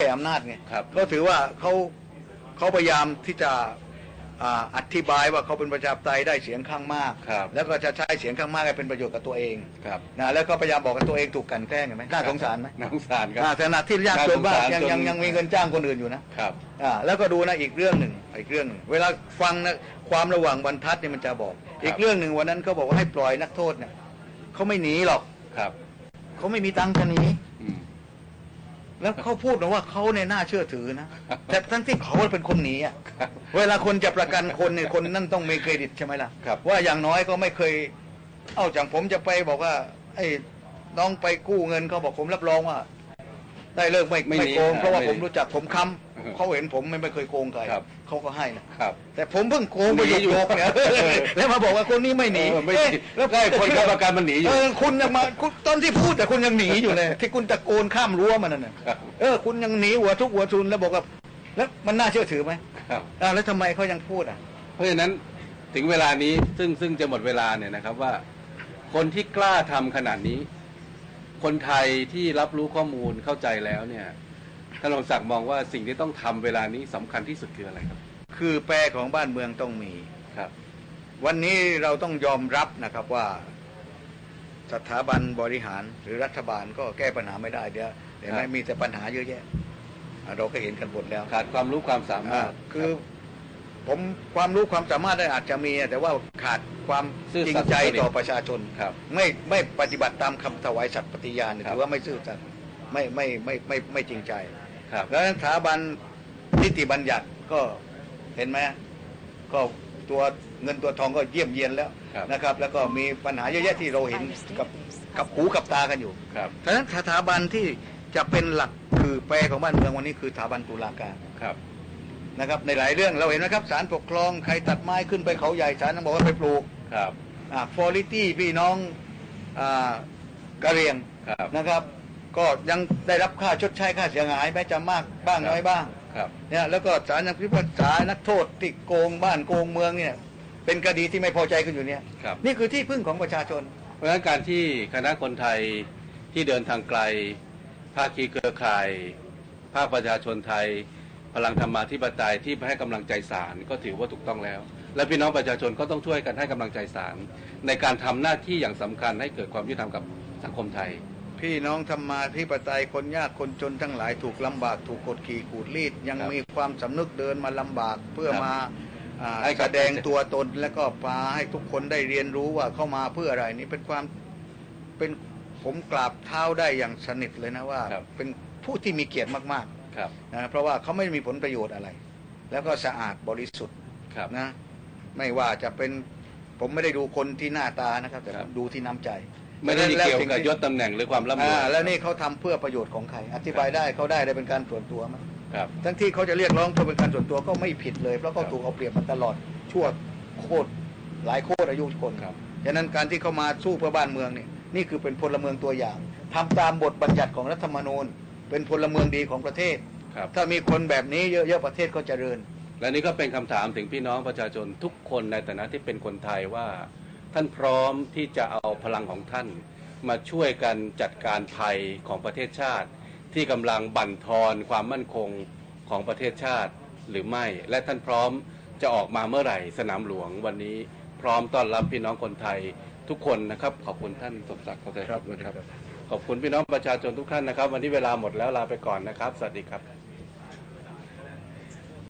แก่อำนาจไงครับ ก็ถือว่าเขาเขาพยายามที่จะอ่าอธิบายว่าเขาเป็นประชาธิปไตยได้เสียงข้างมาก ครับ แล้วก็จะใช้เสียงข้างมากให้เป็นประโยชน์กับตัวเองครับนะแล้วก็พยายามบอกกับตัวเองถูกกลันแกล้งเห็นไหมน่าสงสารไหมน่าสงสารครับ อ่าขณะที่ยากจนมากน่าสงสารยังจนยังยังมีเงินจ้างคนอื่นอยู่นะครับ อ่าแล้วก็ดูนะอีกเรื่องหนึ่งอีกเรื่องหนึ่งเวลาฟังนะความระหว่างบรรทัดเนี่ยมันจะบอกอีกเรื่องหนึ่งวันนั้นเขาบอกว่าให้ปล่อยนักโทษเนี่ยเขาไม่หนีหรอกครับ เขาไม่มีตังค์จะหนีอืม แล้วเขาพูดนะว่าเขาเนี่ยน่าเชื่อถือนะ แต่ทั้งที่เขาเป็นคนหนีอะครับเวลาคนจะประกันคนเนี่ยคนนั่นต้องมีเครดิตใช่ไหมล่ะครับว่าอย่างน้อยก็ไม่เคย เอ้าอย่างผมจะไปบอกว่า ไอ้น้องไปกู้เงินเขาบอกผมรับรองว่า ได้เลิกไม่ไม่หนีไม่โกงเพราะว่าไม่ผมรู้จักผมค้อือฮึำ เขาเห็นผมไม่ไม่เคยโกงใครครับเขาก็ให้นะครับ แต่ผมเพิ่งโกงไปหนีหอยู่ยกๆเนี่ยแล้วมาบอกว่าคนนี้ไม่หนีเออไม่เอ๊ะหนีแล้วใช่คนค้ำประกันมันหนีอยู่เออคุณยังมาคุณตอนที่พูดแต่คุณยังหนีอยู่เลยที่คุณตะโกนข้ามรั้วมันนั่นน่ะครับเออคุณยังหนีหัวทุกหัวทุนแล้วบอกว่าแล้วมันน่าเชื่อถือไหมครับอ่าแล้วทำไมเขายังพูดอะ เพราะฉะนั้นถึงเวลานี้ซึ่งซึ่งจะหมดเวลาเนี่ยนะครับว่า คนที่กล้าทำขนาดนี้ คนไทยที่รับรู้ข้อมูลเข้าใจแล้วเนี่ย ท่านรองศักดิ์มองว่าสิ่งที่ต้องทำเวลานี้สำคัญที่สุดคืออะไรครับ คือแปรของบ้านเมืองต้องมีครับ วันนี้เราต้องยอมรับนะครับว่า สถาบันบริหารหรือรัฐบาลก็แก้ปัญหาไม่ได้เดี๋ยวเห็นไหมครับมีแต่ปัญหาเยอะแยะอ่าเราก็เห็นกันหมดแล้วขาดความรู้ความสาอ่ามารถคือผมความรู้ความสามารถได้อาจจะมี แต่ว่าขาดความซื่อจริสังตย์ใจสุจริตต่อประชาชนครับไม่ไม่ปฏิบัติตามคำถวายสัตย์ปฏิญาณครับถือว่าไม่ซื่อสัตย์ไม่ ไม่ไม่ไม่ไม่ไม่จริงใจครับ แล้วสถาบันนิติบัญญัติก็เห็นไหมก็ตัวเงินตัวทองก็เยี่ยมเยียนแล้วครับนะครับ แล้วก็มีปัญหาเยอะแยะที่เราเห็นกับกับหูกับตากันอยู่ครับฉะนั้นสถาบันที่จะเป็นหลักคือแปรของบ้านเมืองวันนี้คือสถาบันตุลาการครับนะครับในหลายเรื่องเราเห็นนะครับศาลปกครองใครตัดไม้ขึ้นไปเขาใหญ่ศาลต้องบอกว่าไปปลูกครับอ่าฟอริตี้พี่น้องอ่ากะเหรียงครับนะครับ ก็ยังได้รับค่าชดใช้ค่าเสียหายแม้จะมากบ้างครับน้อยบ้างครับเนี่ยแล้วก็ศาลยังพิพากษานักโทษที่โกงบ้านโกงเมืองเนี่ยเป็นคดีที่ไม่พอใจกันอยู่เนี่ยครับ นี่คือที่พึ่งของประชาชน เพราะฉะนั้นการที่คณะคนไทยที่เดินทางไกล ภาคีเครือข่าย ภาคประชาชนไทย พลังธรรมาธิปไตยที่ให้กำลังใจศาลก็ถือว่าถูกต้องแล้ว และพี่น้องประชาชนก็ต้องช่วยกันให้กำลังใจศาลในการทำหน้าที่อย่างสำคัญให้เกิดความยุติธรรมกับสังคมไทย พี่น้องธรรมาธิปไตยคนยากคนจนทั้งหลายถูกลำบากถูกกดขี่ขูดรีด ยังครับมีความสำนึกเดินมาลำบากเพื่อครับมาอ่าให้กัแสบดงตัวตนแล้วก็พาให้ทุกคนได้เรียนรู้ว่าเข้ามาเพื่ออะไรนี่เป็นความเป็นผมกราบเท้าได้อย่างสนิทเลยนะว่าครับเป็นผู้ที่มีเกียรติมากครับๆนะเพราะว่าเขาไม่มีผลประโยชน์อะไร แล้วก็สะอาดบริสุทธิ์ครับนะไม่ว่าจะเป็นผมไม่ได้ดูคนที่หน้าตานะครับ แต่ครับดูที่น้ำใจ ไม่ได้แล้วเกี่ยวสิ่งกับที่ยศตำแหน่งหรือความร่ำรวอ่ายแล้วนี่เขาทำเพื่อประโยชน์ของใคร อธิบายได้เขาได้ได้เป็นการส่วนตัวมั้ยครับ ทั้งที่เขาจะเรียกร้องเพื่อเป็นการส่วนตัวก็ไม่ผิดเลย เพราะเขาครับถูกเอาเปรียบมาตลอดชั่วโคตรหลายโคตรอายุคนครับ ฉะนั้นการที่เขามาสู้เพื่อบ้านเมืองนี่นี่คือเป็นพลเมืองตัวอย่างทำตามบทบัญญัติของรัฐธรรมนูญ เป็นพลเมืองดีของประเทศ ครับ ถ้ามีคนแบบนี้เยอะๆประเทศก็เจริญ และนี่ก็เป็นคำถามถึงพี่น้องประชาชนทุกคนในฐานะที่เป็นคนไทยว่า ท่านพร้อมที่จะเอาพลังของท่าน มาช่วยกันจัดการภัยของประเทศชาติ ที่กำลังบั่นทอนความมั่นคงของประเทศชาติหรือไม่ และท่านพร้อมจะออกมาเมื่อไหร่สนามหลวงวันนี้พร้อมต้อนรับพี่น้องคนไทยทุกคนนะครับ ขอบคุณท่านสมศักดิ์ขอบคุณครับ ขอบคุณพี่น้องประชาชนทุกท่านนะครับ วันนี้เวลาหมดแล้วลาไปก่อนนะครับ สวัสดีครับ